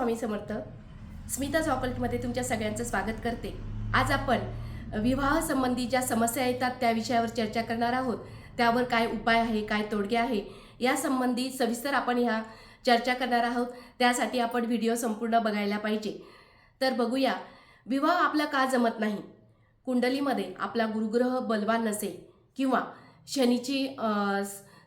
स्वामी समर्थ स्मिता चॉकलेटमध्ये तुमच्या सगळ्यांचं स्वागत करते. आज आपण विवाह संबंधी ज्या समस्या येतात त्या विषयावर चर्चा करणार आहोत. त्यावर काय उपाय आहे काय तोडगे आहे या संबंधी सविस्तर आपण ह्या चर्चा करणार आहोत. त्यासाठी आपण व्हिडिओ संपूर्ण बघायला पाहिजे. तर बघूया विवाह आपला का जमत नाही? कुंडलीमध्ये आपला गुरुग्रह बलवान नसेल किंवा शनीची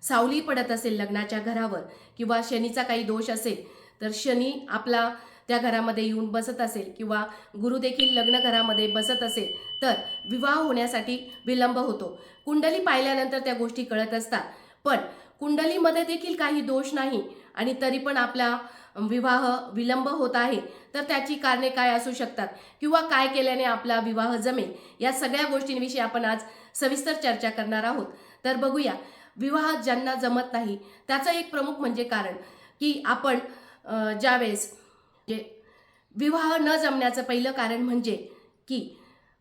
सावली पडत असेल लग्नाच्या घरावर किंवा शनीचा काही दोष असेल तर शनी आपला त्या घरामध्ये येऊन बसत असेल किंवा गुरुदेखील लग्न घरामध्ये बसत असेल तर विवाह होण्यासाठी विलंब होतो. कुंडली पाहिल्यानंतर त्या गोष्टी कळत असतात. पण कुंडलीमध्ये देखील काही दोष नाही आणि तरी पण आपला विवाह विलंब होत आहे. तर त्याची कारणे काय असू शकतात? किंवा काय केल्याने आपला विवाह जमेल? या सगळ्या गोष्टींविषयी आपण आज सविस्तर चर्चा करणार आहोत. तर बघूया विवाह ज्यांना जमत नाही त्याचं एक प्रमुख म्हणजे कारण की आपण ज्यावेळेस जे विवाह न जमण्याचं पहिलं कारण म्हणजे की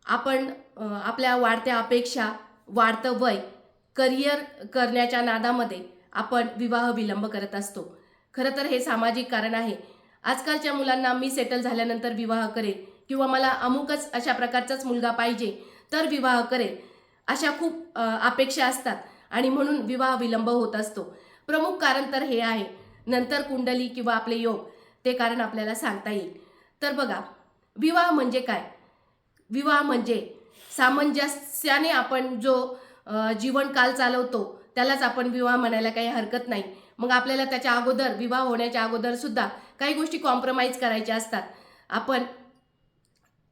आपण आपल्या वाढत्या अपेक्षा वाढतं वय करिअर करण्याच्या नादामध्ये आपण विवाह विलंब करत असतो. खरं तर हे सामाजिक कारण आहे. आजकालच्या मुलांना मी सेटल झाल्यानंतर विवाह करेल किंवा मला अमुकच अशा प्रकारचाच मुलगा पाहिजे तर विवाह करेल अशा खूप अपेक्षा असतात आणि म्हणून विवाह विलंब होत असतो. प्रमुख कारण तर हे आहे. नंतर कुंडली किंवा आपले योग ते कारण आपल्याला सांगता येईल. तर बघा विवाह म्हणजे काय? विवाह म्हणजे सामंजस्याने आपण जो जीवनकाल चालवतो त्यालाच आपण विवाह म्हणायला काही हरकत नाही. मग आपल्याला त्याच्या अगोदर विवाह होण्याच्या अगोदरसुद्धा काही गोष्टी कॉम्प्रोमाइज करायच्या असतात. आपण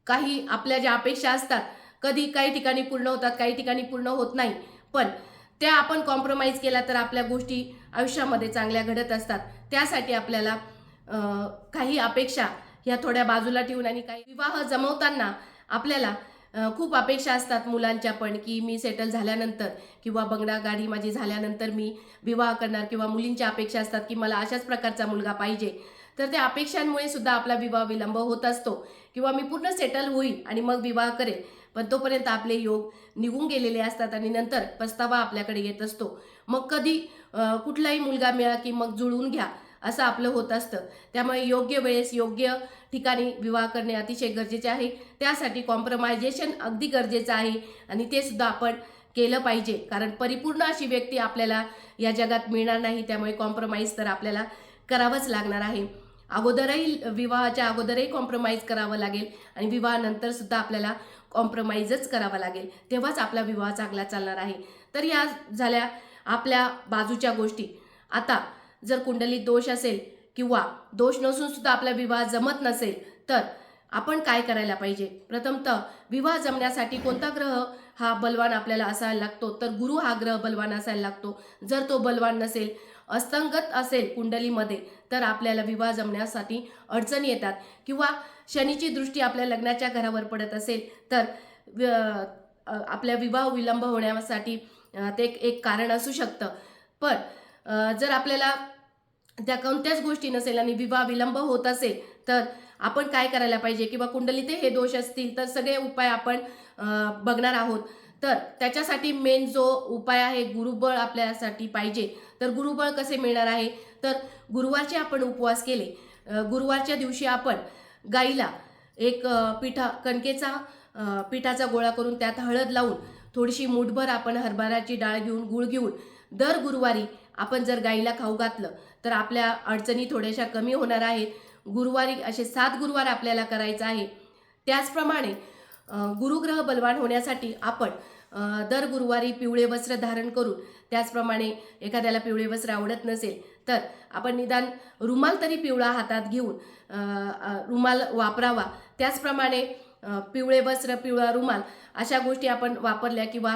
काही आपल्या ज्या अपेक्षा असतात कधी काही ठिकाणी पूर्ण होतात काही ठिकाणी पूर्ण होत नाही. पण त्या आपण कॉम्प्रोमाइज केला तर आपल्या गोष्टी आयुष्यामध्ये चांगल्या घडत असतात. त्यासाठी आपल्याला काही अपेक्षा ह्या थोड्या बाजूला ठेवून आणि काही विवाह जमवताना आपल्याला खूप अपेक्षा असतात मुलांच्या पण की मी सेटल झाल्यानंतर किंवा बंगडा गाडी माझी झाल्यानंतर मी विवाह करणार किंवा मुलींच्या अपेक्षा असतात की मला अशाच प्रकारचा मुलगा पाहिजे. तर त्या अपेक्षांमुळे सुद्धा आपला विवाह विलंब होत असतो. किंवा मी पूर्ण सेटल होईल आणि मग विवाह करेल. पण तोपर्यंत आपले योग निघून गेलेले असतात आणि नंतर पस्तावा आपल्याकडे येत असतो. मग कधी कुठलाही मुलगा मिळा की मग जुळवून घ्या असं आपलं होत असतं. त्यामुळे योग्य वेळेस योग्य ठिकाणी विवाह करणे अतिशय गरजेचे आहे. त्यासाठी कॉम्प्रोमायझेशन अगदी गरजेचं आहे आणि ते सुद्धा आपण केलं पाहिजे. कारण परिपूर्ण अशी व्यक्ती आपल्याला या जगात मिळणार नाही त्यामुळे कॉम्प्रोमाइज तर आपल्याला करावंच लागणार आहे. अगोदरही विवाहाच्या अगोदरही कॉम्प्रोमाइज करावं लागेल आणि विवाहानंतर सुद्धा आपल्याला कॉम्प्रोमाइजच करावा लागेल. तेव्हाच आपला विवाह चांगला चालणार आहे. तर या झाल्या आपल्या बाजूच्या गोष्टी. आता जर कुंडलीत दोष असेल किंवा दोष नसून सुद्धा आपला विवाह जमत नसेल तर आपण काय करायला पाहिजे? प्रथमतः विवाह जमण्यासाठी कोणता ग्रह हा बलवान आपल्याला असायला लागतो? तर गुरु हा ग्रह बलवान असायला लागतो. जर तो बलवान नसेल असंगत असेल कुंडलीमध्ये तर आपल्याला विवाह जमण्यासाठी अडचणी येतात. किंवा शनीची दृष्टी आपल्या लग्नाच्या घरावर पडत असेल तर आपल्या विवाह विलंब होण्यासाठी ते एक- एक कारण असू शकतं. पण जर आपल्याला त्या कोणत्याच गोष्टी नसेल आणि विवाह विलंब होत असेल तर आपण काय करायला पाहिजे? किंवा कुंडलीत हे दोष असतील तर सगळे उपाय आपण बघणार आहोत. तर त्याच्यासाठी मेन जो उपाय आहे गुरुबळ आपल्यासाठी पाहिजे. तर गुरुबळ कसे मिळणार आहे? तर गुरुवारचे आपण उपवास केले. गुरुवारच्या दिवशी आपण गाईला एक पिठा कणकेचा पिठाचा गोळा करून त्यात हळद लावून थोडीशी मुठभर आपण हरभऱ्याची डाळ घेऊन गुळ घेऊन दर गुरुवारी आपण जर गाईला खाऊ घातलं तर आपल्या अडचणी थोड्याशा कमी होणार आहेत. गुरुवारी असे सात गुरुवार आपल्याला करायचं आहे. त्याचप्रमाणे गुरुग्रह बलवान होण्यासाठी आपण दर गुरुवारी पिवळे वस्त्र धारण करून त्याचप्रमाणे एखाद्याला पिवळे वस्त्र आवडत नसेल तर आपण निदान रुमाल तरी पिवळा हातात घेऊन रुमाल वापरावा. त्याचप्रमाणे पिवळे वस्त्र पिवळा रुमाल अशा गोष्टी आपण वापरल्या किंवा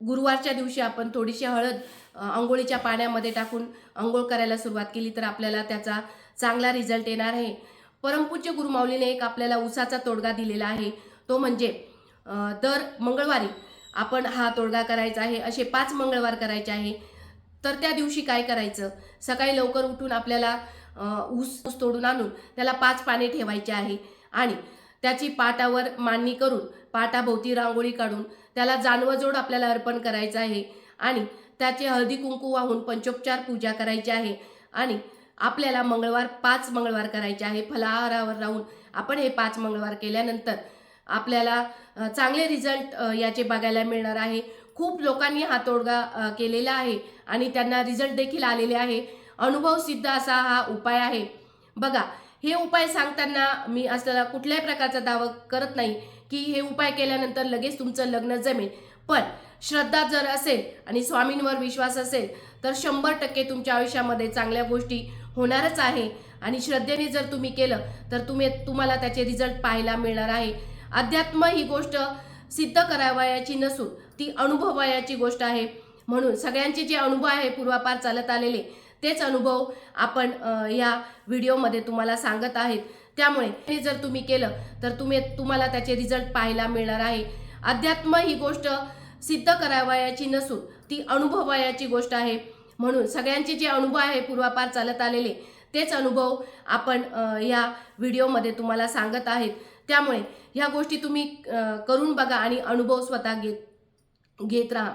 गुरुवारच्या दिवशी आपण थोडीशी हळद आंघोळीच्या पाण्यामध्ये टाकून आंघोळ करायला सुरुवात केली तर आपल्याला त्याचा चांगला रिझल्ट येणार आहे. परमपूज्य गुरुमाऊलीने एक आपल्याला उसाचा तोडगा दिलेला आहे. तो म्हणजे दर मंगळवारी आपण हा तोडगा करायचा आहे. असे पाच मंगळवार करायचे आहे. तर त्या दिवशी काय करायचं? सकाळी लवकर उठून आपल्याला ऊस ऊस तोडून आणून त्याला पाच पाने ठेवायचे आहे. आणि त्याची पाटावर मांडणी करून पाटाभोवती रांगोळी काढून त्याला जानवजोड आपल्याला अर्पण करायचं आहे आणि त्याचे हळदी कुंकू वाहून पंचोपचार पूजा करायची आहे आणि आपल्याला मंगळवार पाच मंगळवार करायचे आहे. फलाहारावर राहून आपण हे पाच मंगळवार केल्यानंतर आपल्याला चांगले रिझल्ट याचे बघायला मिळणार आहे. खूप लोकांनी हा तोडगा केलेला आहे आणि त्यांना रिझल्ट देखील आलेले आहे. अनुभव सिद्ध असा हा उपाय आहे. बघा हे उपाय सांगताना मी असलेला कुठल्याही प्रकारचा दावा करत नाही की हे उपाय केल्यानंतर लगेच तुमचं लग्न जमेल. पण श्रद्धा जर असेल आणि स्वामींवर विश्वास असेल तर शंभर टक्के तुमच्या आयुष्यामध्ये चांगल्या गोष्टी होणारच आहे. आणि श्रद्धेने जर तुम्ही केलं तर तुम्ही तुम्हाला त्याचे रिझल्ट पाहायला मिळणार आहे. अध्यात्म ही गोष्ट सिद्ध करावयाची नसून ती अनुभवायाची गोष्ट आहे. म्हणून सगळ्यांचे जे अनुभव आहे पूर्वापार चालत आलेले तेच अनुभव आपण या व्हिडिओमध्ये तुम्हाला सांगत आहेत. त्यामुळे हे जर तुम्ही केलं तर तुम्ही तुम्हाला त्याचे रिझल्ट पाहायला मिळणार आहे. अध्यात्म ही गोष्ट सिद्ध करावयाची नसून ती अनुभवायाची गोष्ट आहे. म्हणून सगळ्यांचे जे अनुभव आहे पूर्वापार चालत आलेले तेच अनुभव आपण या व्हिडिओमध्ये तुम्हाला सांगत आहेत. त्यामुळे ह्या गोष्टी तुम्ही करून बघा आणि अनुभव स्वतः घेत घेत राहा.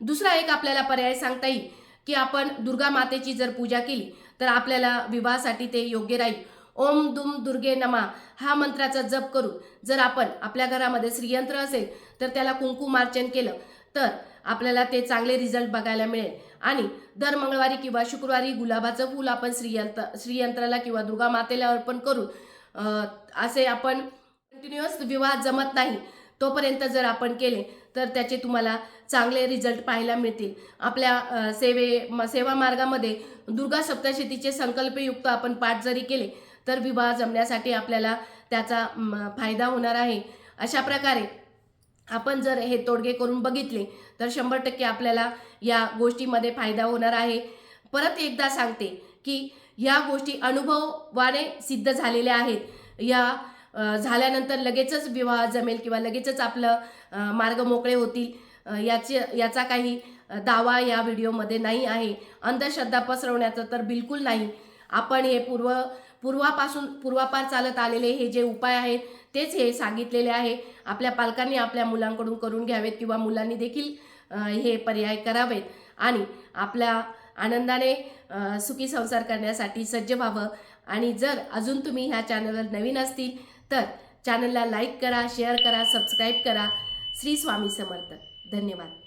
दुसरा एक आपल्याला पर्याय सांगता येईल. की आपण दुर्गा मातेची जर पूजा केली तर आपल्याला विवाहासाठी ते योग्य राहील. ओम दुम दुर्गे नमा हा मंत्राचा जप करून जर आपण आपल्या घरामध्ये श्रीयंत्र असेल तर त्याला कुंकुमार्चन केलं तर आपल्याला ते चांगले रिझल्ट बघायला मिळेल. आणि दर मंगळवारी किंवा शुक्रवारी गुलाबाचं फूल आपण श्रीयंत्र श्रीयंत्राला किंवा दुर्गा मातेला अर्पण करून असे आपण कंटिन्युअस विवाह जमत नाही तोपर्यंत जर आपण केले तर त्याचे तुम्हाला चांगले रिझल्ट पाहायला मिळतील. आपल्या सेवे म- सेवा मार्गामध्ये दुर्गा सप्तशतीचे संकल्पयुक्त आपण पाठ जरी केले तर विवाह जमण्यासाठी आपल्याला त्याचा फायदा होणार आहे. अशा प्रकारे आपण जर हे तोडगे करून बघितले तर शंभर टक्के आपल्याला या गोष्टीमध्ये फायदा होणार आहे. परत एकदा सांगते की या गोष्टी अनुभवाने सिद्ध झालेल्या आहेत. या झाल्यानंतर लगेचच विवाह जमेल किंवा लगेचच आपलं मार्ग मोकळे होतील. याचे याचा काही दावा या व्हिडिओमध्ये नाही आहे. अंधश्रद्धा पसरवण्याचं तर बिलकुल नाही. आपण हे पूर्व पूर्वापासून पूर्वापार चालत आलेले हे जे उपाय आहेत तेच हे सांगितलेले आहे. आपल्या पालकांनी आपल्या मुलांकडून करून घ्यावेत किंवा मुलांनी देखील हे पर्याय करावेत. आणि आपल्या आनंदाने सुखी संसार करण्यासाठी सज्ज व्हावं. आणि जर अजून तुम्ही ह्या चॅनलवर नवीन असतील तर चॅनलला लाईक करा शेअर करा सबस्क्राईब करा. श्री स्वामी समर्थ. धन्यवाद.